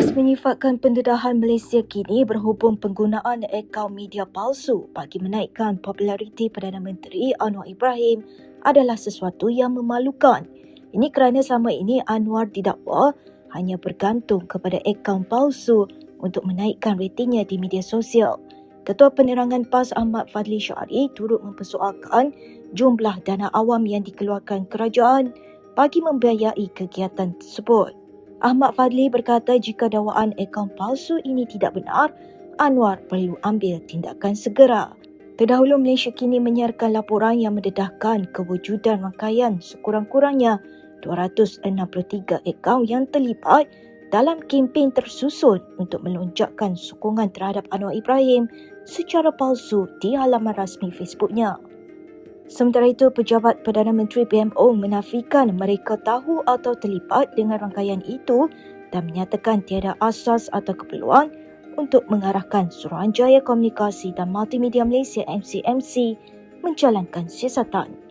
PAS menyifatkan pendedahan Malaysia kini berhubung penggunaan akaun media palsu bagi menaikkan populariti Perdana Menteri Anwar Ibrahim adalah sesuatu yang memalukan. Ini kerana selama ini Anwar didakwa hanya bergantung kepada akaun palsu untuk menaikkan ratingnya di media sosial. Ketua Penerangan PAS Ahmad Fadli Syari turut mempersoalkan jumlah dana awam yang dikeluarkan kerajaan bagi membiayai kegiatan tersebut. Ahmad Fadli berkata jika dakwaan akaun palsu ini tidak benar, Anwar perlu ambil tindakan segera. Terdahulu Malaysia kini menyiarkan laporan yang mendedahkan kewujudan rangkaian sekurang-kurangnya 263 akaun yang terlibat dalam kempen tersusun untuk melonjakkan sokongan terhadap Anwar Ibrahim secara palsu di halaman rasmi Facebooknya. Sementara itu, pejabat Perdana Menteri PMO menafikan mereka tahu atau terlibat dengan rangkaian itu dan menyatakan tiada asas atau keperluan untuk mengarahkan Suruhanjaya Komunikasi dan Multimedia Malaysia MCMC menjalankan siasatan.